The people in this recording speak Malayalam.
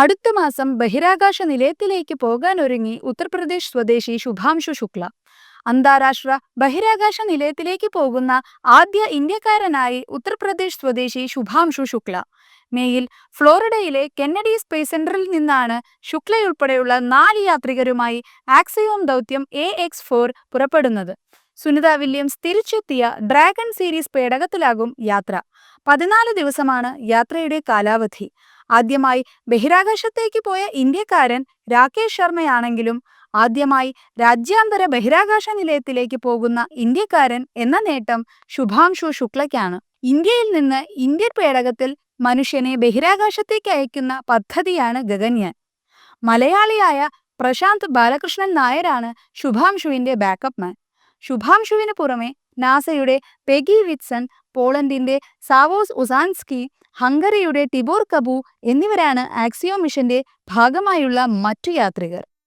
അടുത്ത മാസം ബഹിരാകാശ നിലയത്തിലേക്ക് പോകാൻ പോകാനൊരുങ്ങി ഉത്തർപ്രദേശ് സ്വദേശി ശുഭാംശു ശുക്ല. അന്താരാഷ്ട്ര ബഹിരാകാശ നിലയത്തിലേക്ക് പോകുന്ന ആദ്യ ഇന്ത്യക്കാരനായി ഉത്തർപ്രദേശ് സ്വദേശി ശുഭാംശു ശുക്ല. മേയിൽ ഫ്ലോറിഡയിലെ കെന്നഡി സ്പേസ് സെന്ററിൽ നിന്നാണ് ശുക്ലയുൾപ്പെടെയുള്ള നാല് യാത്രികരുമായി ആക്സിയോം ദൗത്യം എ എക്സ് ഫോർ പുറപ്പെടുന്നത്. സുനിത വില്യംസ് തിരിച്ചെത്തിയ ഡ്രാഗൺ സീരീസ് പേടകത്തിലാകും യാത്ര. പതിനാല് ദിവസമാണ് യാത്രയുടെ കാലാവധി. ആദ്യമായി ബഹിരാകാശത്തേക്ക് പോയ ഇന്ത്യക്കാരൻ രാകേഷ് ശർമ്മയാണെങ്കിലും ആദ്യമായി രാജ്യാന്തര ബഹിരാകാശ നിലയത്തിലേക്ക് പോകുന്ന ഇന്ത്യക്കാരൻ എന്ന നേട്ടം ശുഭാംശു ശുക്ലയ്ക്കാണ്. ഇന്ത്യയിൽ നിന്ന് ഇന്ത്യൻ പേടകത്തിൽ മനുഷ്യനെ ബഹിരാകാശത്തേക്ക് അയക്കുന്ന പദ്ധതിയാണ് ഗഗൻയാൻ. മലയാളിയായ പ്രശാന്ത് ബാലകൃഷ്ണൻ നായരാണ് ശുഭാംശുവിന്റെ ബാക്കപ്പ് മാൻ ശുഭാംശുവിന് പുറമെ നാസയുടെ പെഗി വിറ്റ്സൺ പോളണ്ടിന്റെ സാവോസ് ഉസാൻസ്കി ഹംഗറിയുടെ ടിബോർ കബു എന്നിവരാണ് ആക്സിയോ മിഷന്റെ ഭാഗമായുള്ള മറ്റു യാത്രികർ.